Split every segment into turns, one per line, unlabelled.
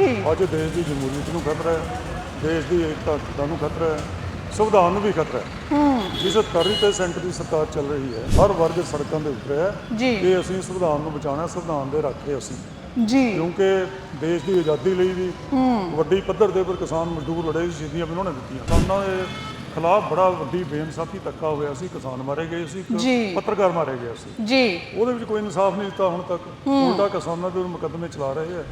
ਜੀ
ਅੱਜ ਦੇਸ਼ ਦੀ ਜਮਹੂਰੀਅਤ ਨੂੰ ਖਤਰਾ ਹੈ ਦੇਸ਼ ਦੀ ਏਕਤਾ ਨੂੰ ਖਤਰਾ ਹੈ ਸੰਵਿਧਾਨ ਨੂੰ ਵੀ ਖਤਰਾ ਹੈ।
ਹੂੰ।
ਜਿਸ ਤਰ੍ਹਾਂ ਤੇ ਸੈਂਟਰ ਦੀ ਸਰਕਾਰ ਚੱਲ ਰਹੀ ਹੈ ਹਰ ਵਰਗ ਸੜਕਾਂ ਦੇ ਉੱਤਰਿਆ ਹੈ
ਜੀ।
ਕਿ ਅਸੀਂ ਸੰਵਿਧਾਨ ਨੂੰ ਬਚਾਉਣਾ ਸੰਵਿਧਾਨ ਦੇ ਰੱਖੇ ਅਸੀਂ।
ਜੀ।
ਕਿਉਂਕਿ ਦੇਸ਼ ਦੀ ਆਜ਼ਾਦੀ ਲਈ ਵੀ
ਹੂੰ।
ਵੱਡੀ ਪੱਧਰ ਦੇ ਉੱਪਰ ਕਿਸਾਨ ਮਜ਼ਦੂਰ ਲੜੇ ਸੀ ਸ਼ਹੀਦੀਆਂ ਵੀ ਉਹਨਾਂ ਨੇ ਦਿੱਤੀਆਂ ਕਿਸਾਨਾਂ ਦੇ ਖਿਲਾਫ ਬੜਾ ਵੱਡੀ ਬੇਇਨਸਾਫੀ ਧੱਕਾ ਹੋਇਆ ਸੀ ਕਿਸਾਨ ਮਾਰੇ ਗਏ ਸੀ। ਪੱਤਰਕਾਰ ਮਾਰੇ ਗਏ ਸੀ।
ਜੀ।
ਉਹਦੇ ਵਿੱਚ ਕੋਈ ਇਨਸਾਫ ਨਹੀਂ ਦਿੱਤਾ ਹੁਣ ਤੱਕ। ਉਲਟਾ ਕਿਸਾਨਾਂ ਦੇ ਮੁਕੱਦਮੇ ਚਲਾ ਰਹੇ ਹੈ।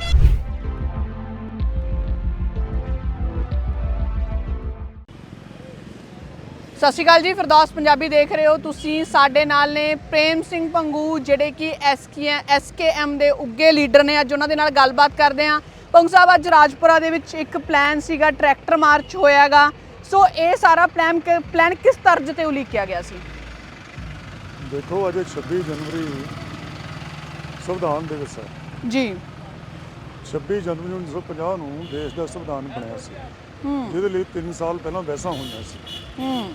ਸਤਿ ਸ਼੍ਰੀ ਅਕਾਲ ਜੀ ਫਿਰਦੌਸ ਪੰਜਾਬੀ ਦੇਖ ਰਹੇ ਹੋ ਤੁਸੀਂ। ਸਾਡੇ ਨਾਲ ਨੇ ਪ੍ਰੇਮ ਸਿੰਘ ਪੰਗੂ ਜਿਹੜੇ ਕਿ ਐਸਕੇਐਮ ਦੇ ਉੱਗੇ ਲੀਡਰ ਨੇ। ਅੱਜ ਉਹਨਾਂ ਦੇ ਨਾਲ ਗੱਲਬਾਤ ਕਰਦੇ ਹਾਂ। ਪੰਗੂ ਸਾਹਿਬ ਅੱਜ ਰਾਜਪੁਰਾ ਦੇ ਵਿੱਚ ਇੱਕ ਪਲਾਨ ਸੀਗਾ ਟਰੈਕਟਰ ਮਾਰਚ ਹੋਇਆਗਾ। ਸੋ ਇਹ ਸਾਰਾ ਪਲਾਨ ਪਲਾਨ ਕਿਸ ਤਰਜ ਤੇ ਉਲੀਕਿਆ ਗਿਆ ਸੀ?
ਦੇਖੋ ਅਜੇ 26 ਜਨਵਰੀ ਸੰਵਿਧਾਨ ਦਿਵਸ ਹੈ।
ਜੀ।
26 ਜਨਵਰੀ 1950 ਨੂੰ ਦੇਸ਼ ਦਾ ਸੰਵਿਧਾਨ ਬਣਿਆ ਸੀ। ਜਿਹਦੇ ਲਈ 3 ਸਾਲ ਪਹਿਲਾਂ ਬਹਿਸਾਂ ਹੋਈਆਂ ਸੀ।
ਹੂੰ।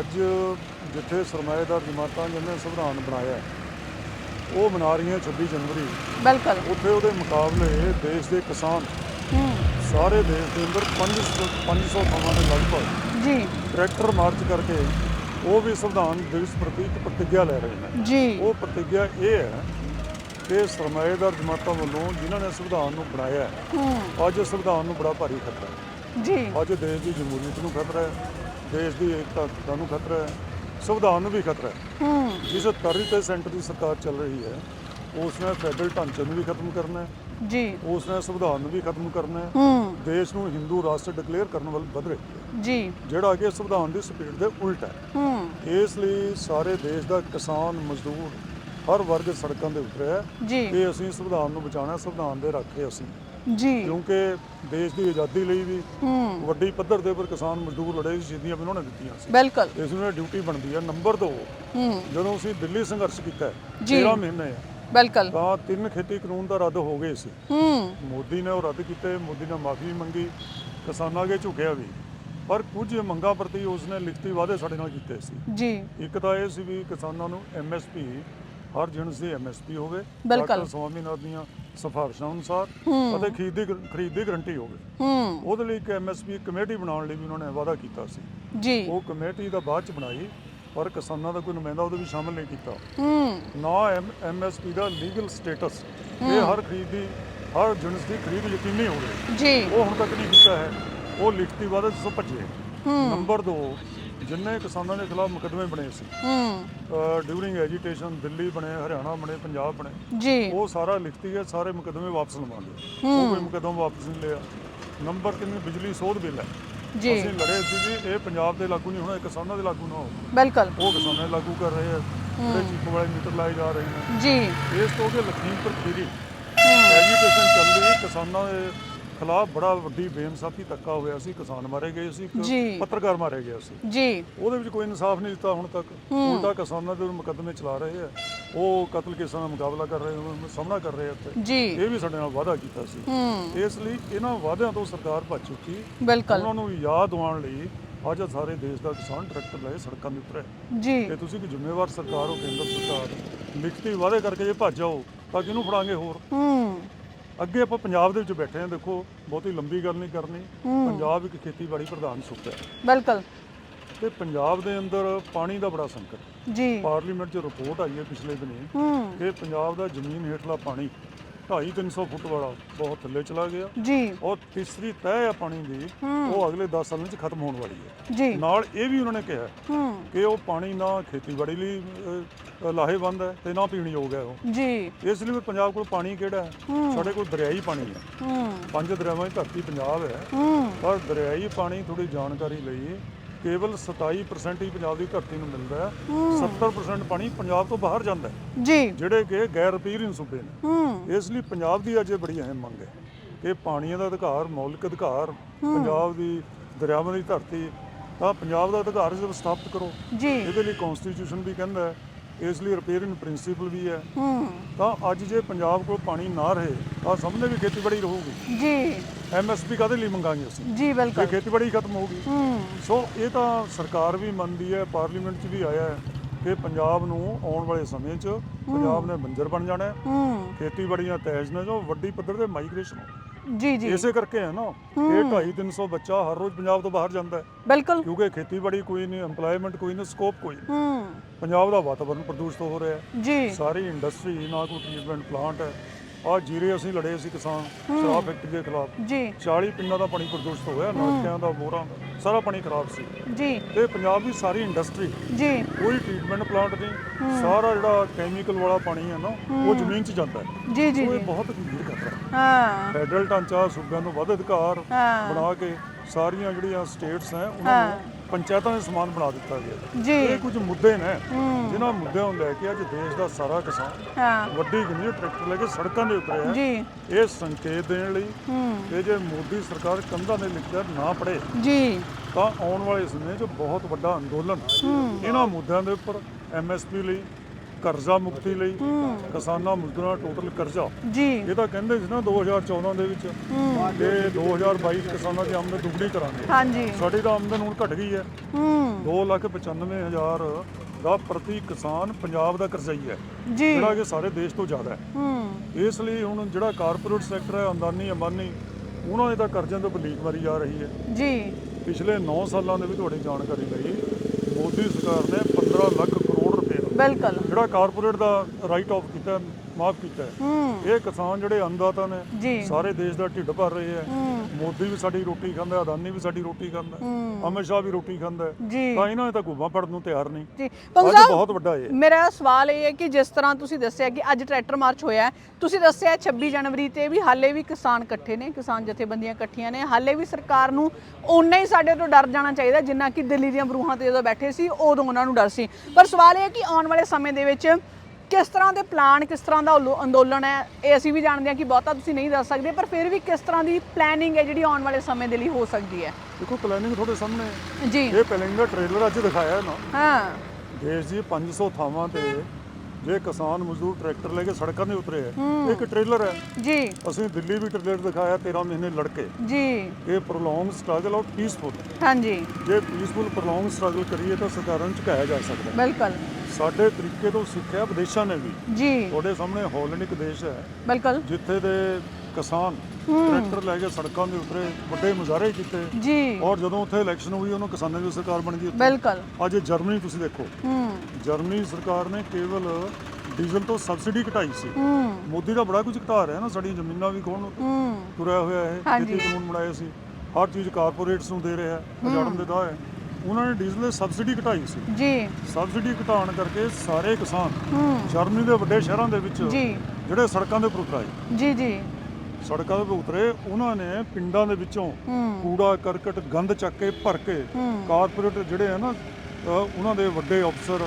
ਅੱਜ ਜਿੱਥੇ ਸਰਮਾਏਦਾਰ ਜਮਾਤਾਂ ਜਿਹਨੇ ਸੰਵਿਧਾਨ ਬਣਾਇਆ ਉਹ ਮਨਾ ਰਹੀਆਂ 26 ਜਨਵਰੀ।
ਬਿਲਕੁਲ।
ਉੱਥੇ ਉਹਦੇ ਮੁਕਾਬਲੇ ਦੇਸ਼ ਦੇ ਕਿਸਾਨ
ਹੂੰ।
ਸਾਰੇ ਦੇਸ਼ ਦੇ ਅੰਦਰ 500 500 ਥਾਵਾਂ ਦੇ ਲਗਭਗ
ਜੀ।
ਟਰੈਕਟਰ ਮਾਰਚ ਕਰਕੇ ਉਹ ਵੀ ਸੰਵਿਧਾਨ ਦਿਵਸ ਪ੍ਰਤੀ ਇੱਕ ਪ੍ਰਤੀਗਿਆ ਲੈ ਰਹੇ ਨੇ।
ਜੀ।
ਉਹ ਪ੍ਰਤੀਗਿਆ ਇਹ ਹੈ ਕਿ ਸਰਮਾਏਦਾਰ ਜਮਾਤਾਂ ਵੱਲੋਂ ਜਿਨ੍ਹਾਂ ਨੇ ਸੰਵਿਧਾਨ ਨੂੰ ਬਣਾਇਆ ਹੂੰ। ਅੱਜ ਸੰਵਿਧਾਨ ਨੂੰ ਬੜਾ ਭਾਰੀ ਖਤਰਾ ਹੈ।
ਜੀ।
ਅੱਜ ਦੇਸ਼ ਦੀ ਜਮਹੂਰੀਅਤ ਨੂੰ ਖਤਰਾ ਹੈ ਦੇਸ਼ ਦੀ ਏਕਤਾ ਨੂੰ ਖਤਰਾ ਹੈ ਸੰਵਿਧਾਨ ਨੂੰ ਵੀ ਖਤਰਾ ਹੈ।
ਹੂੰ।
ਜਿਸ ਤਰ੍ਹਾਂ ਤੇ ਸੈਂਟਰ ਦੀ ਸਰਕਾਰ ਚੱਲ ਰਹੀ ਹੈ ਉਸ ਨੇ ਫੈਡਰਲ ਢਾਂਚੇ ਨੂੰ ਵੀ ਖਤਮ ਕਰਨਾ ਹੈ।
ਜੀ।
ਉਸ ਨੇ ਸੰਵਿਧਾਨ ਨੂੰ ਵੀ ਖਤਮ ਕਰਨਾ ਹੈ।
ਹੂੰ।
ਦੇਸ਼ ਨੂੰ ਹਿੰਦੂ ਰਾਸ਼ਟਰ ਡਿਕਲੇਅਰ ਕਰਨ ਵੱਲ ਵਧ ਰਹੀ ਹੈ।
ਜੀ।
ਜਿਹੜਾ ਕਿ ਸੰਵਿਧਾਨ ਦੀ ਸਪੀਡ ਦੇ ਉਲਟ ਹੈ।
ਹੂੰ।
ਇਸ ਲਈ ਸਾਰੇ ਦੇਸ਼ ਦਾ ਕਿਸਾਨ ਮਜ਼ਦੂਰ ਹਰ ਵਰਗ ਸੜਕਾਂ ਦੇ ਉਤਰਿਆ ਹੈ
ਜੀ।
ਕਿ ਅਸੀਂ ਸੰਵਿਧਾਨ ਨੂੰ ਬਚਾਉਣਾ ਸੰਵਿਧਾਨ ਦੇ ਰੱਖੇ ਅਸੀਂ।
ਜੀ।
ਕਿਉਂਕਿ ਦੇਸ਼ ਦੀ ਆਜ਼ਾਦੀ ਲਈ ਵੀ ਵੱਡੀ ਪੱਧਰ ਦੇ ਉੱਪਰ ਕਿਸਾਨ ਮਜ਼ਦੂਰ ਲੜੇ ਸੀ ਸ਼ਹੀਦੀਆਂ ਵੀ ਉਹਨਾਂ ਨੇ ਦਿੱਤੀਆਂ ਸੀ।
ਬਿਲਕੁਲ।
ਇਸ ਨੂੰ ਡਿਊਟੀ ਬਣਦੀ ਹੈ ਨੰਬਰ 2
ਹੂੰ।
ਜਦੋਂ ਅਸੀਂ ਦਿੱਲੀ ਸੰਘਰਸ਼ ਕੀਤਾ ਹੈ,
ਜੀ।
13 ਮਹੀਨੇ।
ਬਿਲਕੁਲ।
ਤਾਂ ਤਿੰਨ ਖੇਤੀ ਕਾਨੂੰਨ ਤਾਂ ਰੱਦ ਹੋ ਗਏ ਸੀ। ਮੋਦੀ ਨੇ ਉਹ ਰੱਦ ਕੀਤੇ ਮੋਦੀ ਨੇ ਮਾਫੀ ਮੰਗੀ ਕਿਸਾਨਾਂ ਅੱਗੇ ਝੁਕਿਆ ਵੀ। ਪਰ ਕੁਝ ਮੰਗਾਂ ਪ੍ਰਤੀ ਉਸਨੇ ਲਿਖਤੀ ਵਾਅਦੇ ਸਾਡੇ ਨਾਲ ਕੀਤੇ ਸੀ।
ਜੀ।
ਇੱਕ ਤਾਂ ਇਹ ਸੀ ਵੀ ਕਿਸਾਨਾਂ ਨੂੰ ਐਮਐਸਪੀ ਹਰ ਜਿਣਸ ਦੀ ਐਮਐਸਪੀ ਹੋਵੇ
ਬਿਲਕੁਲ।
ਸਵਾਮੀਨਾਥਨ ਦੀਆਂ ਸਿਫਾਰਿਸ਼ਾਂ ਅਨੁਸਾਰ। ਅਤੇ ਖਰੀਦ ਦੀ ਖਰੀਦ ਦੀ ਗਰੰਟੀ ਹੋਵੇ
ਹੂੰ।
ਉਹਦੇ ਲਈ ਇੱਕ ਐਮਐਸਪੀ ਕਮੇਟੀ ਬਣਾਉਣ ਲਈ ਵੀ ਉਹਨਾਂ ਨੇ ਵਾਅਦਾ ਕੀਤਾ ਸੀ।
ਜੀ।
ਉਹ ਕਮੇਟੀ ਦਾ ਬਾਅਦ ਚ ਬਣਾਈ ਪਰ ਕਿਸਾਨਾਂ ਦਾ ਕੋਈ ਨੁਮਾਇੰਦਾ ਉਹਦੇ ਵਿੱਚ ਸ਼ਾਮਲ ਨਹੀਂ ਕੀਤਾ।
ਹੂੰ।
ਨਾ ਐਮਐਸਪੀ ਦਾ ਲੀਗਲ ਸਟੇਟਸ ਇਹ ਹਰ ਖਰੀਦ ਦੀ ਹਰ ਜਿਣਸ ਦੀ ਖਰੀਦ ਯਕੀਨੀ ਹੋਵੇ
ਜੀ।
ਉਹ ਹੁਣ ਤੱਕ ਨਹੀਂ ਕੀਤਾ ਹੈ। ਉਹ ਲਿਖਤੀ ਵਾਅਦੇ ਤੋਂ ਭੱਜੇ। ਨੰਬਰ 2 ਜਿੰਨੇ ਕਿਸਾਨਾਂ ਦੇ ਖਿਲਾਫ ਮੁਕੱਦਮੇ ਬਣੇ ਸੀ
ਹੂੰ।
ਡਿਊਰਿੰਗ ਐਜੀਟੇਸ਼ਨ ਦਿੱਲੀ ਬਣੇ ਹਰਿਆਣਾ ਬਣੇ ਪੰਜਾਬ ਬਣੇ
ਜੀ।
ਉਹ ਸਾਰਾ ਲਿਖਤੀ ਹੈ ਸਾਰੇ ਮੁਕੱਦਮੇ ਵਾਪਸ ਲਵਾਂਗੇ ਉਹ ਕੋਈ ਮੁਕੱਦਮਾ ਵਾਪਸ ਨਹੀਂ ਲਿਆ। ਨੰਬਰ 3 ਬਿਜਲੀ ਸੋਧ ਬਿੱਲ ਹੈ।
ਜੀ।
ਅਸੀਂ ਲੜੇ ਸੀ ਜੀ ਇਹ ਪੰਜਾਬ ਦੇ ਲਾਗੂ ਨਹੀਂ ਹੋਣਾ ਇਹ ਕਿਸਾਨਾਂ ਦੇ ਲਾਗੂ ਨਾ ਹੋ
ਬਿਲਕੁਲ।
ਉਹ ਕਿਸਾਨਾਂ ਦੇ ਲਾਗੂ ਕਰ ਰਹੇ ਆ ਜਿਹੜੇ ਚੀਪ ਵਾਲੇ ਮੀਟਰ ਲਾਏ ਜਾ ਰਹੇ ਨੇ।
ਜੀ।
ਇਸ ਤੋਂ ਕਿ ਲਖੀਮਪੁਰ ਖੀਰੀ ਐਜੀਟੇਸ਼ਨ ਚੱਲ ਰਹੀ ਕਿਸਾਨਾਂ ਦੇ ਖਿਲਾਫ ਬੜਾ ਵੱਡੀ ਬੇਇਨਸਾਫੀ ਧੱਕਾ ਹੋਇਆ ਸੀ ਕਿਸਾਨ ਮਾਰੇ ਗਏ ਸੀ। ਇੱਕ ਪੱਤਰਕਾਰ ਮਾਰੇ ਗਿਆ ਸੀ।
ਜੀ।
ਉਹਦੇ ਵਿੱਚ ਕੋਈ ਇਨਸਾਫ ਨਹੀਂ ਦਿੱਤਾ ਹੁਣ ਤੱਕ। ਉਲਟਾ ਕਿਸਾਨਾਂ ਦੇ ਮੁਕੱਦਮੇ ਚਲਾ ਰਹੇ ਆ। ਉਹ ਕਤਲ ਕੇਸਾਂ ਦਾ ਮੁਕਾਬਲਾ ਕਰ ਰਹੇ ਹਨ ਸਾਹਮਣਾ ਕਰ ਰਹੇ ਇੱਥੇ।
ਜੀ।
ਇਹ ਵੀ ਸਾਡੇ ਨਾਲ ਵਾਅਦਾ ਕੀਤਾ ਸੀ। ਇਸ ਲਈ ਇਹਨਾਂ ਵਾਅਦਿਆਂ ਤੋਂ ਸਰਕਾਰ ਭੱਜ ਚੁੱਕੀ।
ਬਿਲਕੁਲ।
ਉਹਨਾਂ ਨੂੰ ਯਾਦ ਦਿਵਾਉਣ ਲਈ ਅੱਜ ਸਾਰੇ ਦੇਸ਼ ਦਾ ਕਿਸਾਨ ਟਰੈਕਟਰ ਲਏ ਸੜਕਾਂ ਦੇ ਉੱਤਰ ਹੈ।
ਜੀ।
ਤੇ ਤੁਸੀਂ ਕਿ ਜ਼ਿੰਮੇਵਾਰ ਸਰਕਾਰ ਹੋ ਕੇਂਦਰ ਸਰਕਾਰ ਲਿਖਤੀ ਵਾਅਦੇ ਕਰਕੇ ਜੇ ਭੱਜ ਜਾਓ ਤਾਂ ਕਿਹਨੂੰ ਫੜਾਂਗੇ ਹੋਰ?
ਹੂੰ।
ਅੱਗੇ ਆਪਾਂ ਪੰਜਾਬ ਦੇ ਵਿੱਚ ਬੈਠੇ ਹਾਂ ਦੇਖੋ ਬਹੁਤੀ ਲੰਬੀ ਗੱਲ ਨਹੀਂ ਕਰਨੀ। ਪੰਜਾਬ ਇੱਕ ਖੇਤੀਬਾੜੀ ਪ੍ਰਧਾਨ ਸੂਬਾ ਹੈ।
ਬਿਲਕੁਲ।
ਤੇ ਪੰਜਾਬ ਦੇ ਅੰਦਰ ਪਾਣੀ ਦਾ ਬੜਾ ਸੰਕਟ
ਜੀ।
ਪਾਰਲੀਮੈਂਟ 'ਚ ਰਿਪੋਰਟ ਆਈ ਹੈ ਪਿਛਲੇ ਦਿਨੀ ਕਿ ਪੰਜਾਬ ਦਾ ਜ਼ਮੀਨ ਹੇਠਲਾ ਪਾਣੀ 2.5-300 ਫੁੱਟ ਵਾਲਾ ਬਹੁਤ ਥੱਲੇ ਚਲਾ ਗਿਆ।
ਜੀ।
ਔਰ ਤੀਸਰੀ ਤਹਿ ਹੈ ਪਾਣੀ ਦੀ ਉਹ ਅਗਲੇ 10 ਸਾਲਾਂ 'ਚ ਖਤਮ ਹੋਣ ਵਾਲੀ ਹੈ।
ਜੀ।
ਨਾਲ ਇਹ ਵੀ ਉਹਨਾਂ ਨੇ ਕਿਹਾ ਕਿ ਉਹ ਪਾਣੀ ਨਾ ਖੇਤੀਬਾੜੀ ਲਈ ਲਾਹੇਵੰਦ ਹੈ ਤੇ ਨਾ ਪੀਣ ਯੋਗ ਹੈ ਉਹ।
ਜੀ।
ਇਸ ਲਈ ਵੀ ਪੰਜਾਬ ਕੋਲ ਪਾਣੀ ਕਿਹੜਾ ਹੈ? ਸਾਡੇ ਕੋਲ ਦਰਿਆਈ ਪਾਣੀ ਹੈ।
ਹੂੰ।
ਪੰਜ ਦਰਿਆਵਾਂ ਦੀ ਧਰਤੀ ਪੰਜਾਬ ਹੈ।
ਹੂੰ।
ਪਰ ਦਰਿਆਈ ਪਾਣੀ ਥੋੜੀ ਜਾਣਕਾਰੀ ਲਈ ਕੇਵਲ 27% ਹੀ ਪੰਜਾਬ ਦੀ ਧਰਤੀ ਨੂੰ ਮਿਲਦਾ ਹੈ। 70% ਪਾਣੀ ਪੰਜਾਬ ਤੋਂ ਬਾਹਰ ਜਾਂਦਾ ਹੈ।
ਜੀ।
ਜਿਹੜੇ ਕਿ ਗੈਰ ਰਪੀਰੀਨ ਸੂਬੇ ਨੇ। ਇਸ ਲਈ ਪੰਜਾਬ ਦੀ ਅੱਜ ਬੜੀ ਅਹਿਮ ਮੰਗ ਹੈ ਕਿ ਪਾਣੀਆਂ ਦਾ ਅਧਿਕਾਰ ਮੌਲਿਕ ਅਧਿਕਾਰ ਪੰਜਾਬ ਦੀ ਦਰਿਆਵਾਂ ਦੀ ਧਰਤੀ ਤਾਂ ਪੰਜਾਬ ਦਾ ਅਧਿਕਾਰ ਜਦ ਸਥਾਪਿਤ ਕਰੋ।
ਜੀ।
ਇਹਦੇ ਲਈ ਕਨਸਟੀਟਿਊਸ਼ਨ ਵੀ ਕਹਿੰਦਾ ਹੈ। ਇਸ ਲਈ ਰਿਪੇਅਰਿੰਗ ਪ੍ਰਿੰਸੀਪਲ ਵੀ ਹੈ।
ਹੂੰ।
ਤਾਂ ਅੱਜ ਜੇ ਪੰਜਾਬ ਕੋਲ ਪਾਣੀ ਨਾ ਰਹੇ ਤਾਂ ਸਾਹਮਣੇ ਵੀ ਖੇਤੀਬਾੜੀ ਰਹੂਗੀ।
ਜੀ।
ਐਮਐਸਪੀ ਕਾਦੇ ਲਈ ਮੰਗਾਂਗੇ ਅਸੀਂ?
ਜੀ
ਜੇ
ਬਿਲਕੁਲ
ਖੇਤੀਬਾੜੀ ਖਤਮ ਹੋਊਗੀ।
ਹੂੰ।
ਸੋ ਇਹ ਤਾਂ ਸਰਕਾਰ ਵੀ ਮੰਨਦੀ ਹੈ ਪਾਰਲੀਮੈਂਟ 'ਚ ਵੀ ਆਇਆ ਹੈ ਕਿ ਪੰਜਾਬ ਨੂੰ ਆਉਣ ਵਾਲੇ ਸਮੇਂ 'ਚ ਪੰਜਾਬ ਨੇ ਬੰਜਰ ਬਣ ਜਾਣਾ ਹੈ।
ਹੂੰ।
ਖੇਤੀਬਾੜੀਆਂ ਤੇਜ਼ ਨੇ ਜੋ ਵੱਡੀ ਪੱਧਰ ਤੇ ਮਾਈਗ੍ਰੇਸ਼ਨ
ਜੀ ਜੀ।
ਇਸੇ ਕਰਕੇ ਹੈ ਨਾ ਇਹ 2.5 300 ਬੱਚਾ ਹਰ ਰੋਜ਼ ਪੰਜਾਬ ਤੋਂ ਬਾਹਰ ਜਾਂਦਾ ਹੈ।
ਬਿਲਕੁਲ।
ਕਿਉਂਕਿ ਖੇਤੀਬਾੜੀ ਕੋਈ ਨਹੀਂ ਏਮਪਲੋਇਮੈਂਟ ਕੋਈ ਨਹੀਂ ਸਕੋਪ ਕੋਈ ਨਹੀਂ।
ਹੂੰ।
ਪੰਜਾਬ ਦਾ ਵਾਤਾਵਰਣ ਪ੍ਰਦੂਸ਼ਿਤ ਹੋ ਰਿਹਾ ਹੈ।
ਜੀ।
ਸਾਰੀ ਇੰਡਸਟਰੀ ਨਾ ਕੋਈ ਟ੍ਰੀਟਮੈਂਟ ਪਲਾਂਟ ਹੈ। ਆ ਜੀਰੇ ਅਸੀਂ ਲੜੇ ਸੀ ਕਿਸਾਨ ਸ਼ਰਾਬ ਫੈਕਟਰੀ ਦੇ ਖਿਲਾਫ।
ਜੀ।
40 ਪਿੰਡਾਂ ਦਾ ਪਾਣੀ ਪ੍ਰਦੂਸ਼ਿਤ ਹੋਇਆ ਨਲਕਿਆਂ ਦਾ ਬੋਰਾਂ ਦਾ ਸਾਰਾ ਪਾਣੀ ਖਰਾਬ ਸੀ।
ਜੀ।
ਤੇ ਪੰਜਾਬ ਦੀ ਸਾਰੀ ਇੰਡਸਟਰੀ
ਜੀ।
ਕੋਈ ਟ੍ਰੀਟਮੈਂਟ ਪਲਾਂਟ ਨਹੀਂ ਸਾਰਾ ਜਿਹੜਾ ਕੈਮੀਕਲ ਵਾਲਾ ਪਾਣੀ ਹੈ ਨਾ ਉਹ ਜ਼ਮੀਨ 'ਚ ਜਾਂਦਾ ਹੈ।
ਜੀ ਜੀ
ਇਹ ਬਹੁਤ ਗੰਭੀਰ ਖਤਰਾ ਹੈ।
ਹਾਂ।
ਫੈਡਰਲ ਢਾਂਚਾ ਸੂਬਿਆਂ ਨੂੰ ਵੱਧ ਅਧਿਕਾਰ ਬਣਾ ਕੇ ਸਾਰੀਆਂ ਜਿਹੜੀਆਂ ਸਟੇਟਸ ਹੈ ਉਹਨਾਂ ਨੂੰ ਪੰਚਾਇਤਾਂ ਦੇ ਸਮਾਨ ਬਣਾ ਦਿੱਤਾ ਗਿਆ
ਜੀ।
ਇਹ ਕੁਝ ਮੁੱਦੇ ਨੇ ਜਿਨ੍ਹਾਂ ਮੁੱਦਿਆਂ ਨੂੰ ਲੈ ਕੇ ਅੱਜ ਦੇਸ਼ ਦਾ ਸਾਰਾ ਕਿਸਾਨ
ਹਾਂ।
ਵੱਡੀ ਗਿਣਤੀ ਟਰੈਕਟਰ ਲੈ ਕੇ ਸੜਕਾਂ ਦੇ ਉਤਰੇ ਹੈ।
ਜੀ।
ਇਹ ਸੰਕੇਤ ਦੇਣ ਲਈ ਕਿ ਜੇ ਮੋਦੀ ਸਰਕਾਰ ਕੰਧਾਂ ਦੇ ਲਿਖਿਆ ਨਾ ਪੜੇ
ਜੀ।
ਤਾਂ ਆਉਣ ਵਾਲੇ ਸਮੇਂ 'ਚ ਬਹੁਤ ਵੱਡਾ ਅੰਦੋਲਨ ਇਹਨਾਂ ਮੁੱਦਿਆਂ ਦੇ ਉੱਪਰ ਐਮਐਸਪੀ ਲਈ ਕਰਜ਼ਾ ਮੁਕਤੀ ਲਈ ਕਿਸਾਨਾਂ ਮਜ਼ਦੂਰਾਂ ਟੋਟਲ ਕਰਜ਼ਾ।
ਜੀ।
ਇਹ ਤਾਂ ਕਹਿੰਦੇ ਸੀ ਨਾ 2014 ਦੇ ਵਿੱਚ ਕਿ 2022 'ਚ ਕਿਸਾਨਾਂ ਦੀ ਆਮਦਨ ਦੁੱਗਣੀ ਕਰਾਂਗੇ।
ਹਾਂਜੀ।
ਸਾਡੀ ਤਾਂ ਆਮਦਨ ਹੁਣ ਘਟ ਗਈ ਹੈ।
ਹੂੰ।
295000 ਦਾ ਪ੍ਰਤੀ ਕਿਸਾਨ ਪੰਜਾਬ ਦਾ ਕਰਜ਼ਾਈ ਹੈ ਜਿਹੜਾ ਕਿ ਸਾਰੇ ਦੇਸ਼ ਤੋਂ ਜ਼ਿਆਦਾ ਹੈ।
ਹੂੰ।
ਇਸ ਲਈ ਹੁਣ ਜਿਹੜਾ ਕਾਰਪੋਰੇਟ ਸੈਕਟਰ ਹੈ ਅੰਦਾਨੀ ਅੰਬਾਨੀ ਉਹਨਾਂ ਦੇ ਤਾਂ ਕਰਜ਼ਿਆਂ ਤੋਂ ਬਲੀਕ ਮਾਰੀ ਜਾ ਰਹੀ ਹੈ।
ਜੀ।
ਪਿਛਲੇ 9 ਸਾਲਾਂ ਦੇ ਵੀ ਤੁਹਾਡੀ ਜਾਣਕਾਰੀ ਲਈ ਮੋਦੀ ਸਰਕਾਰ ਨੇ 15 ਲੱਖ ਦਾ
ਬਿਲਕੁਲ।
ਜਿਹੜਾ ਕਾਰਪੋਰੇਟ ਦਾ ਰਾਈਟ ਆਫ ਕੀਤਾ ਮਾਫ ਕੀਤਾ ਹੈ।
ਹੂੰ।
ਇਹ ਕਿਸਾਨ ਜਿਹੜੇ ਅੰਨਦਾਤਾ ਨੇ ਸਾਰੇ ਦੇਸ਼ ਦਾ ਢਿੱਡ ਭਰ ਰਹੇ ਹੈ।
ਹੂੰ।
ਮੋਦੀ ਵੀ ਸਾਡੀ ਰੋਟੀ ਖਾਂਦਾ ਅਦਾਨੀ ਵੀ ਸਾਡੀ ਰੋਟੀ ਖਾਂਦਾ
ਹੂੰ।
ਅਮਿਤ ਸ਼ਾਹ ਵੀ ਰੋਟੀ ਖਾਂਦਾ ਹੈ।
ਜੀ।
ਤਾਂ ਇਹਨਾਂ ਨੇ ਤਾਂ ਘੁੰਮਾ ਪੜਨ ਨੂੰ ਤਿਆਰ ਨਹੀਂ।
ਜੀ।
ਅੱਜ
ਪੰਗਾ
ਬਹੁਤ ਵੱਡਾ ਇਹ
ਮੇਰਾ ਸਵਾਲ ਇਹ ਹੈ ਕਿ ਜਿਸ ਤਰ੍ਹਾਂ ਤੁਸੀਂ ਦੱਸਿਆ ਕਿ ਅੱਜ ਟਰੈਕਟਰ ਮਾਰਚ ਹੋਇਆ ਹੈ, ਤੁਸੀਂ ਦੱਸਿਆ 26 ਜਨਵਰੀ ਤੇ ਵੀ ਹਾਲੇ ਵੀ ਕਿਸਾਨ ਇਕੱਠੇ ਨੇ ਕਿਸਾਨ ਜਥੇਬੰਦੀਆਂ ਇਕੱਠੀਆਂ ਨੇ। ਹਾਲੇ ਵੀ ਸਰਕਾਰ ਨੂੰ ਓਨਾ ਹੀ ਸਾਡੇ ਤੋਂ ਡਰ ਜਾਣਾ ਚਾਹੀਦਾ ਜਿੰਨਾ ਕਿ ਦਿੱਲੀ ਦੀਆਂ ਬਰੂਹਾਂ ਤੇ ਜਦੋਂ ਬੈਠੇ ਸੀ ਉਦੋਂ ਉਹਨਾਂ ਨੂੰ ਡਰ ਸੀ। ਪਰ ਸਵਾਲ ਇਹ ਹੈ ਕਿ ਆਉਣ ਵਾਲੇ ਸਮੇਂ ਦੇ ਵਿੱਚ ਕਿਸ ਤਰ੍ਹਾਂ ਦੇ ਪਲਾਨ ਕਿਸ ਤਰ੍ਹਾਂ ਦਾ ਅੰਦੋਲਨ ਹੈ? ਇਹ ਅਸੀਂ ਵੀ ਜਾਣਦੇ ਹਾਂ ਕਿ ਬਹੁਤਾ ਤੁਸੀਂ ਨਹੀਂ ਦੱਸ ਸਕਦੇ ਪਰ ਫਿਰ ਵੀ ਕਿਸ ਤਰ੍ਹਾਂ ਦੀ ਪਲੈਨਿੰਗ ਹੈ ਜਿਹੜੀ ਆਉਣ ਵਾਲੇ ਸਮੇਂ ਦੇ ਲਈ ਹੋ ਸਕਦੀ ਹੈ?
ਦੇਖੋ ਪਲੈਨਿੰਗ ਤੁਹਾਡੇ ਸਾਹਮਣੇ ਹੈ।
ਜੀ।
ਇਹ ਪਲੈਨਿੰਗ ਦਾ ਟ੍ਰੇਲਰ ਅੱਜ ਦਿਖਾਇਆ ਹੈ ਨਾ।
ਹਾਂ।
ਦੇਸ਼ ਦੀ 500 ਥਾਵਾਂ ਤੇ ਜੇ ਕਿਸਾਨ ਮਜ਼ਦੂਰ ਟਰੈਕਟਰ ਲੈ ਕੇ ਸੜਕਾਂ 'ਤੇ ਉਤਰੇ ਹੈ। ਇੱਕ ਟ੍ਰੇਲਰ ਹੈ
ਜੀ।
ਅਸੀਂ ਦਿੱਲੀ ਵੀ ਟ੍ਰੇਲਰ ਦਿਖਾਇਆ 13 ਮਹੀਨੇ ਲੜ ਕੇ
ਜੀ।
ਇਹ ਪ੍ਰੋਲੋਂਗ ਸਟਰਗਲ ਔਰ ਪੀਸਫੁਲ
ਹਾਂਜੀ।
ਜੇ ਪੀਸਫੁਲ ਪ੍ਰੋਲੋਂਗ ਸਟਰਗਲ ਕਰੀਏ ਤਾਂ ਸਰਕਾਰਾਂ ਨੂੰ ਝੁਕਾਇਆ ਜਾ ਸਕਦਾ।
ਬਿਲਕੁਲ।
ਸਾਡੇ ਤਰੀਕੇ ਤੋਂ ਸਿੱਖਿਆ ਵਿਦੇਸ਼ਾਂ ਨੇ ਵੀ।
ਜੀ।
ਤੁਹਾਡੇ ਸਾਹਮਣੇ ਹਾਲੈਂਡ ਇੱਕ ਦੇਸ਼ ਹੈ।
ਬਿਲਕੁਲ।
ਜਿੱਥੇ ਦੇ ਕਿਸਾਨ ਟਰੈਕਟਰ ਲੈ ਕੇ ਸੜਕਾਂ ਦੇ ਉਤਰੇ ਵੱਡੇ ਮੁਜ਼ਾਹਰੇ ਕੀਤੇ।
ਜੀ।
ਔਰ ਜਦੋਂ ਉੱਥੇ ਇਲੈਕਸ਼ਨ ਹੋਈ ਉਹਨਾਂ ਕਿਸਾਨਾਂ ਦੀ ਸਰਕਾਰ ਬਣ ਗਈ।
ਬਿਲਕੁਲ।
ਅੱਜ ਜਰਮਨੀ ਤੁਸੀਂ ਦੇਖੋ।
ਹੂੰ।
ਜਰਮਨੀ ਸਰਕਾਰ ਨੇ ਕੇਵਲ ਡੀਜ਼ਲ ਤੋਂ ਸਬਸਿਡੀ ਘਟਾਈ ਸੀ। ਮੋਦੀ ਦਾ ਬੜਾ ਕੁਝ ਘਟਾ ਰਿਹਾ ਨਾ ਸਾਡੀਆਂ ਜ਼ਮੀਨਾਂ ਵੀ ਕੋਣ
ਹੂੰ।
ਤੁਰਿਆ ਹੋਇਆ ਹੈ। ਖੇਤੀ ਕਾਨੂੰਨ ਬਣਾਏ ਸੀ। ਹਰ ਚੀਜ਼ ਕਾਰਪੋਰੇਟਸ ਨੂੰ ਦੇ ਰਿਹਾ ਹੈ ਉਜਾੜਨ ਦੇ ਦਾ ਹੈ। ਉਹਨਾਂ ਨੇ ਡੀਜ਼ਲ ਦੇ ਸਬਸਿਡੀ ਘਟਾਈ ਸੀ।
ਜੀ।
ਸਬਸਿਡੀ ਘਟਾਉਣ ਕਰਕੇ ਸਾਰੇ ਕਿਸਾਨ ਜਰਮਨੀ ਦੇ ਵੱਡੇ ਸ਼ਹਿਰਾਂ ਦੇ ਵਿੱਚ
ਜੀ।
ਜਿਹੜੇ ਸੜਕਾਂ ਦੇ ਉੱਪਰ ਉਤਰਾਏ
ਜੀ ਜੀ।
ਸੜਕਾਂ ਦੇ ਉਤਰੇ ਉਹਨਾਂ ਨੇ ਪਿੰਡਾਂ ਦੇ ਵਿੱਚੋਂ ਕੂੜਾ ਕਰਕਟ ਗੰਦ ਚੱਕ ਕੇ ਭਰ ਕੇ ਕਾਰਪੋਰੇਟ ਜਿਹੜੇ ਆ ਨਾ ਉਹਨਾਂ ਦੇ ਵੱਡੇ ਅਫਸਰ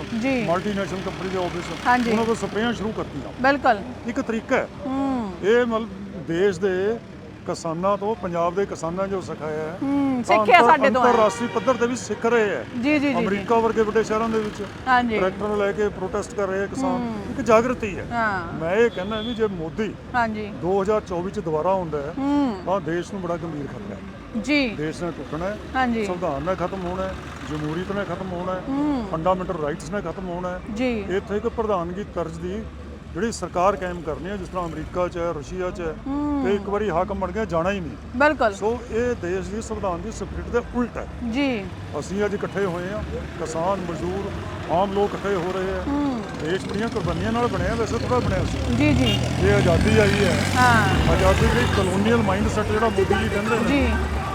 ਮਲਟੀਨੈਸ਼ਨਲ ਕੰਪਨੀ ਦੇ ਆਫਿਸ
ਹਾਂਜੀ।
ਉਹਨਾਂ ਕੋਲ ਸਪਰੇਆਂ ਸ਼ੁਰੂ ਕਰਤੀਆਂ।
ਬਿਲਕੁਲ।
ਇੱਕ ਤਰੀਕਾ ਹੂੰ। ਇਹ ਮਤਲਬ ਦੇਸ਼ ਦੇ ਕਿਸਾਨਾਂ ਤੋਂ ਪੰਜਾਬ ਦੇ ਕਿਸਾਨਾਂ ਜੋ ਸਿਖਾਇਆ ਹੈ
ਹੂੰ ਸਿੱਖਿਆ ਸਾਡੇ ਤੋਂ।
ਅੰਤਰਰਾਸ਼ਟਰੀ ਪੱਧਰ ਤੇ ਵੀ ਸਿੱਖ ਰਹੇ ਹੈ।
ਜੀ ਜੀ ਜੀ,
ਅਮਰੀਕਾ ਵਰਗੇ ਵੱਡੇ ਸ਼ਹਿਰਾਂ ਦੇ ਵਿੱਚ
ਹਾਂਜੀ।
ਟਰੈਕਟਰ ਲੈ ਕੇ ਪ੍ਰੋਟੈਸਟ ਕਰ ਰਹੇ ਕਿਸਾਨ। ਇੱਕ ਜਾਗਰਤੀ ਹੈ।
ਹਾਂ।
ਮੈਂ ਇਹ ਕਹਿੰਦਾ ਵੀ ਜੇ ਮੋਦੀ
ਹਾਂਜੀ।
2024 ਚ ਦੁਬਾਰਾ ਆਉਂਦਾ ਹੈ ਤਾਂ ਦੇਸ਼ ਨੂੰ ਬੜਾ ਗੰਭੀਰ ਖਤਰਾ ਹੈ।
ਜੀ।
ਦੇਸ਼ ਨੇ ਟੁੱਟਣਾ ਹੈ
ਹਾਂਜੀ।
ਸੰਵਿਧਾਨ ਨੇ ਖਤਮ ਹੋਣਾ ਹੈ ਜਮਹੂਰੀਅਤ ਨੇ ਖਤਮ ਹੋਣਾ ਹੈ
ਹੂੰ।
ਫੰਡਾਮੈਂਟਲ ਰਾਈਟਸ ਨੇ ਖਤਮ ਹੋਣਾ ਹੈ।
ਜੀ।
ਇੱਥੇ ਇੱਕ ਪ੍ਰਧਾਨਗੀ ਤਰਜ਼ ਦੀ ਜਿਹੜੀ ਸਰਕਾਰ ਕਾਇਮ ਕਰਨੀ ਹੈ ਜਿਸ ਤਰ੍ਹਾਂ ਅਮਰੀਕਾ 'ਚ ਹੈ ਰਸ਼ੀਆ 'ਚ ਹੈ ਤੇ ਇੱਕ ਵਾਰੀ ਹਾਕਮ ਬਣ ਗਿਆ ਜਾਣਾ ਹੀ ਨਹੀਂ।
ਬਿਲਕੁਲ।
ਸੋ ਇਹ ਦੇਸ਼ ਦੀ ਸੰਵਿਧਾਨ ਦੀ ਸਪਿਰਿਟ ਦੇ ਉਲਟ ਹੈ।
ਜੀ।
ਅਸੀਂ ਅੱਜ ਇਕੱਠੇ ਹੋਏ ਹਾਂ ਕਿਸਾਨ ਮਜ਼ਦੂਰ ਆਮ ਲੋਕ ਇਕੱਠੇ ਹੋ ਰਹੇ ਆ ਦੇਸ਼ ਬੜੀਆਂ ਕੁਰਬਾਨੀਆਂ ਨਾਲ ਬਣਿਆ ਵੈਸੇ ਥੋੜਾ ਬਣਿਆ ਸੀ।
ਜੀ ਜੀ।
ਇਹ ਆਜ਼ਾਦੀ ਆਈ ਹੈ।
ਹਾਂ।
ਆਜ਼ਾਦੀ ਦੀ ਕਲੋਨੀਅਲ ਮਾਈਂਡਸੈਟ ਜਿਹੜਾ ਮੋਦੀ ਜੀ ਕਹਿੰਦੇ ਨੇ
ਜੀ।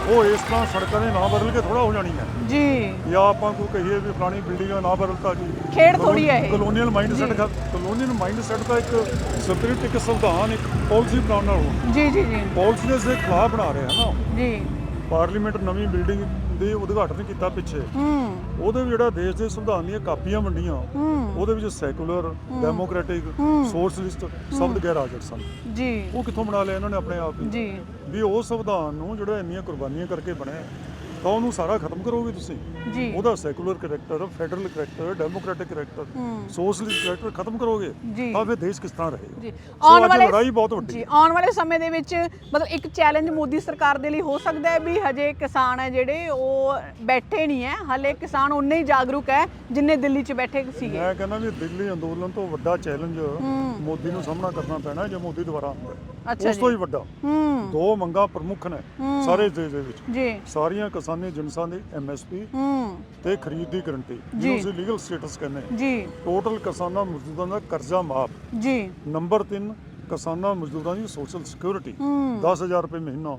ਉਹ ਇਸ ਤਰ੍ਹਾਂ ਸੜਕਾਂ ਦੇ ਨਾਂ ਬਦਲ ਕੇ ਥੋੜਾ ਹੋ ਜਾਣੀ ਹੈ।
ਜੀ।
ਜਾਂ ਆਪਾਂ ਕੋਈ ਕਹੀਏ ਵੀ ਫਲਾਣੀ ਬਿਲਡਿੰਗ ਦਾ ਨਾਂ ਬਦਲਤਾ ਜੀ।
ਖੇਡ ਥੋੜੀ ਹੈ ਇਹ।
ਕਲੋਨੀਅਲ ਮਾਈਂਡਸੈਟ ਕਲੋਨੀਅਲ ਮਾਈਂਡਸੈਟ ਦਾ ਇੱਕ ਸਪਿਰਿਟ ਇੱਕ ਸੰਵਿਧਾਨ ਇੱਕ ਪਾਲਿਸੀ ਬਣਾਉਣ ਨਾਲ। ਹੋਣਾ
ਜੀ ਜੀ ਜੀ।
ਪਾਲਿਸੀ ਦੇ ਸਿਰ ਖਿਲਾਫ ਬਣਾ ਰਿਹਾ ਨਾ।
ਜੀ।
ਪਾਰਲੀਮੈਂਟ ਨਵੀਂ ਬਿਲਡਿੰਗ ਦੇ ਉਦਘਾਟਨ ਕੀਤਾ ਪਿੱਛੇ।
ਹੂੰ।
ਉਹਦੇ ਵਿੱਚ ਜਿਹੜਾ ਦੇਸ਼ ਦੇ ਸੰਵਿਧਾਨ ਦੀਆਂ ਕਾਪੀਆਂ ਵੰਡੀਆਂ।
ਹੂੰ।
ਉਹਦੇ ਵਿੱਚ ਸੈਕੂਲਰ ਡੈਮੋਕ੍ਰੈਟਿਕ ਸੋਸ਼ਲਿਸਟ ਸ਼ਬਦ ਗੈਰ ਹਾਜ਼ਰ ਸਨ।
ਜੀ।
ਉਹ ਕਿੱਥੋਂ ਬਣਾ ਲਿਆ ਇਹਨਾਂ ਨੇ ਆਪਣੇ ਆਪ ਹੀ?
ਜੀ।
ਵੀ ਉਹ ਸੰਵਿਧਾਨ ਨੂੰ ਜਿਹੜਾ ਇੰਨੀਆਂ ਕੁਰਬਾਨੀਆਂ ਕਰਕੇ ਬਣਿਆ। ਤਾਂ ਉਹਨੂੰ ਸਾਰਾ ਖਤਮ ਕਰੋਗੇ ਤੁਸੀਂ।
ਜੀ।
ਉਹਦਾ secular character federal character democratic character socialist character ਖਤਮ ਕਰੋਗੇ। ਤਾਂ ਫਿਰ ਦੇਸ਼ ਕਿਸ ਤਰ੍ਹਾਂ ਰਹੇਗਾ?
ਜੀ।
ਸੋ
ਆਉਣ ਵਾਲੇ
ਲੜਾਈ ਬਹੁਤ ਵੱਡੀ
ਜੀ ਆਉਣ ਵਾਲੇ ਸਮੇਂ ਦੇ ਵਿੱਚ ਮਤਲਬ ਇੱਕ ਚੈਲੰਜ ਮੋਦੀ ਸਰਕਾਰ ਦੇ ਲਈ ਹੋ ਸਕਦਾ ਹੈ ਵੀ ਹਜੇ ਕਿਸਾਨ ਹੈ ਜਿਹੜੇ ਉਹ ਬੈਠੇ ਨਹੀਂ ਹੈ। ਹਲੇ ਕਿਸਾਨ ਉਨੇ ਹੀ ਜਾਗਰੂਕ ਹੈ ਜਿੰਨੇ ਦਿੱਲੀ 'ਚ ਬੈਠੇ ਸੀਗੇ।
ਮੈਂ ਕਹਿੰਦਾ ਵੀ ਦਿੱਲੀ ਅੰਦੋਲਨ ਤੋਂ ਵੱਡਾ ਚੈਲੰਜ ਮੋਦੀ ਨੂੰ ਸਾਹਮਣਾ ਕਰਨਾ ਪੈਣਾ ਜੇ ਮੋਦੀ ਦੁਬਾਰਾ ਆਉਂਦਾ
ਅੱਛਾ
ਉਸ ਤੋਂ ਹੀ ਵੱਡਾ। ਦੋ ਮੰਗਾਂ ਪ੍ਰਮੁੱਖ ਨੇ। ਸਾਰੇ ਦੇਸ਼ ਦੇ ਵਿੱਚ।
ਜੀ।
ਸਾਰੀਆਂ ਕਿਸਾਨੀ ਜਿਨਸਾਂ ਦੀ ਐਮਐਸਪੀ ਤੇ ਖਰੀਦ ਦੀ ਗਰੰਟੀ।
ਜੀ।
ਜਿਹਨੂੰ ਅਸੀਂ ਲੀਗਲ ਸਟੇਟਸ ਕਹਿੰਦੇ ਹਾਂ।
ਜੀ।
ਟੋਟਲ ਕਿਸਾਨਾਂ ਮਜ਼ਦੂਰਾਂ ਦਾ ਕਰਜ਼ਾ ਮਾਫ।
ਜੀ।
ਨੰਬਰ 3 ਕਿਸਾਨਾਂ ਮਜ਼ਦੂਰਾਂ ਦੀ ਸੋਸ਼ਲ ਸਿਕਿਉਰਿਟੀ
ਹੂੰ।
10000 ਰੁਪਏ ਮਹੀਨਾ।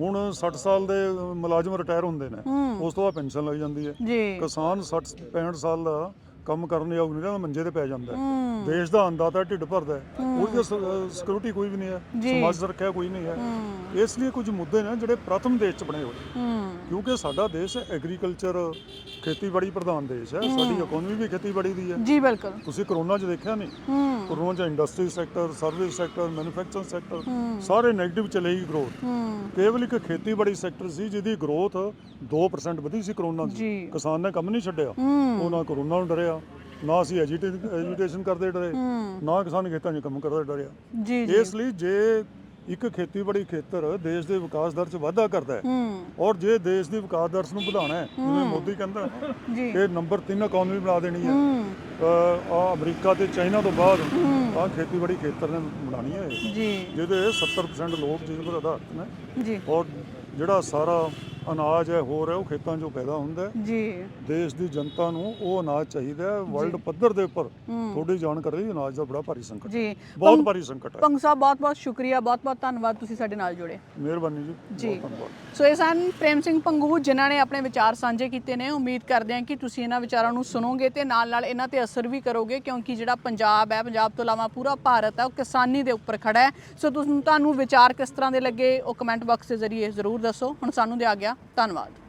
ਹੁਣ 60 ਸਾਲ ਦੇ ਮੁਲਾਜ਼ਮ ਰਿਟਾਇਰ ਹੁੰਦੇ ਨੇ। ਉਸ ਤੋਂ ਬਾਅਦ ਪੈਨਸ਼ਨ ਲੱਗ ਜਾਂਦੀ ਹੈ। ਕਿਸਾਨ 60 65 ਸਾਲ ਦਾ ਕੰਮ ਕਰਨ ਯੋਗ ਨਹੀਂ ਰਹਿੰਦਾ ਮੰਜੇ ਤੇ ਪੈ ਜਾਂਦਾ ਹੈ।
ਹੂੰ।
ਦੇਸ਼ ਦਾ ਅੰਦਾਜ਼ਾ ਢਿੱਡ ਭਰਦਾ ਹੈ। ਉਹਦੀ ਸਿਕਿਉਰਿਟੀ ਕੋਈ ਵੀ ਨਹੀਂ ਹੈ।
ਜੀ।
ਸਮਾਜ ਸੁਰੱਖਿਆ ਕੋਈ ਨਹੀਂ ਹੈ।
ਹੂੰ।
ਇਸ ਲਈ ਕੁਝ ਮੁੱਦੇ ਨੇ ਜਿਹੜੇ ਪ੍ਰਥਮ ਦੇਸ਼ ਚ ਬਣੇ ਹੋਏ
ਹੂੰ।
ਕਿਉਂਕਿ ਸਾਡਾ ਦੇਸ਼ ਐਗਰੀਕਲਚਰ ਖੇਤੀਬਾੜੀ ਪ੍ਰਧਾਨ ਦੇਸ਼ ਹੈ। ਸਾਡੀ ਇਕਨੋਮੀ ਵੀ ਖੇਤੀਬਾੜੀ ਦੀ ਹੈ।
ਜੀ ਬਿਲਕੁਲ।
ਤੁਸੀਂ ਕਰੋਨਾ 'ਚ ਦੇਖਿਆ ਨਹੀਂ?
ਹੂੰ।
ਕਰੋਨਾ 'ਚ industry sector service sector manufacturing sector ਸਾਰੇ 네ਗੇਟਿਵ ਚਲੇਗੀ ਗਰੋਥ
ਹੂੰ।
ਕੇਵਲ ਇੱਕ ਖੇਤੀਬਾੜੀ ਸੈਕਟਰ ਸੀ ਜਿਹਦੀ ਗਰੋਥ 2% ਵਧੀ ਸੀ ਕਰੋਨਾ ਦੀ।
ਜੀ।
ਕਿਸਾਨ ਨੇ ਕੰਮ ਨਹੀਂ ਛੱਡਿਆ।
ਹੂੰ।
ਉਹ ਨਾ ਕਰੋਨਾ ਨੂੰ ਡਰਿਆ। ਨਾ ਅਸੀਂ ਐਜੀਟੇਸ਼ਨ ਕਰਦੇ ਡਰੇ
ਹੂੰ।
ਨਾ ਕਿਸਾਨ ਖੇਤਾਂ 'ਚ ਕੰਮ ਕਰਦਾ ਡਰਿਆ।
ਜੀ ਜੀ।
ਇਸ ਲਈ ਜੇ ਇੱਕ ਖੇਤੀਬਾੜੀ ਖੇਤਰ ਦੇਸ਼ ਦੇ ਵਿਕਾਸ ਦਰ 'ਚ ਵਾਧਾ ਕਰਦਾ ਹੈ
ਹੂੰ।
ਔਰ ਜੇ ਦੇਸ਼ ਦੀ ਵਿਕਾਸ ਦਰ ਨੂੰ ਵਧਾਉਣਾ ਹੈ ਜਿਵੇਂ ਮੋਦੀ ਕਹਿੰਦਾ ਹੈ
ਜੀ।
ਕਿ ਨੰਬਰ 3 ਇਕਨੋਮੀ ਬਣਾ ਦੇਣੀ ਹੈ।
ਹੂੰ।
ਆ ਅਮਰੀਕਾ ਤੇ ਚਾਈਨਾ ਤੋਂ ਬਾਅਦ ਆ ਖੇਤੀਬਾੜੀ ਖੇਤਰ ਨੇ ਬਣਾਉਣੀ ਹੈ।
ਜੀ।
ਜਿਹਦੇ 70% ਲੋਕ ਜਿਹਦੇ ਪਰ ਆਧਾਰਿਤ ਨੇ
ਜੀ।
ਔਰ ਜਿਹੜਾ ਸਾਰਾ ਅਨਾਜ ਹੈ ਹੋਰ ਹੈ ਉਹ ਖੇਤਾਂ 'ਚੋਂ ਪੈਦਾ ਹੁੰਦਾ ਹੈ।
ਜੀ।
ਦੇਸ਼ ਦੀ ਜਨਤਾ ਨੂੰ ਉਹ ਅਨਾਜ ਚਾਹੀਦਾ ਹੈ ਵਰਲਡ ਪੱਧਰ ਦੇ ਉੱਪਰ। ਥੋੜੀ ਜਾਣਕਾਰੀ ਲਈ ਅਨਾਜ ਦਾ ਬੜਾ ਭਾਰੀ ਸੰਕਟ।
ਜੀ।
ਬਹੁਤ ਭਾਰੀ ਸੰਕਟ ਹੈ।
ਪੰਗ ਸਾਹਿਬ ਬਹੁਤ ਬਹੁਤ ਸ਼ੁਕਰੀਆ ਬਹੁਤ ਬਹੁਤ ਧੰਨਵਾਦ ਤੁਸੀਂ ਸਾਡੇ ਨਾਲ ਜੁੜੇ।
ਮਿਹਰਬਾਨੀ ਜੀ
ਜੀ। ਸੋ ਇਹ ਸਨ ਪ੍ਰੇਮ ਸਿੰਘ ਪੰਗੂ ਜਿਨ੍ਹਾਂ ਨੇ ਆਪਣੇ ਵਿਚਾਰ ਸਾਂਝੇ ਕੀਤੇ ਨੇ। ਉਮੀਦ ਕਰਦੇ ਹਾਂ ਕਿ ਤੁਸੀਂ ਇਹਨਾਂ ਵਿਚਾਰਾਂ ਨੂੰ ਸੁਣੋਗੇ ਤੇ ਨਾਲ ਨਾਲ ਇਹਨਾਂ ਤੇ ਅਸਰ ਵੀ ਕਰੋਗੇ ਕਿਉਂਕਿ ਜਿਹੜਾ ਪੰਜਾਬ ਹੈ ਪੰਜਾਬ ਤੋਂ ਇਲਾਵਾ ਪੂਰਾ ਭਾਰਤ ਹੈ ਉਹ ਕਿਸਾਨੀ ਦੇ ਉੱਪਰ ਖੜਾ ਹੈ। ਸੋ ਤੁਸੀਂ ਤੁਹਾਨੂੰ ਵਿਚਾਰ ਕਿਸ ਤਰ੍ਹਾਂ ਦੇ ਲੱਗੇ ਉਹ ਕਮੈਂਟ ਬਾਕਸ ਦੇ ਜ਼ਰੀਏ ਜ਼ਰੂਰ ਦੱਸੋ। ਹੁਣ ਸਾਨੂੰ ਦਿਆ ਗਿਆ ਧੰਨਵਾਦ।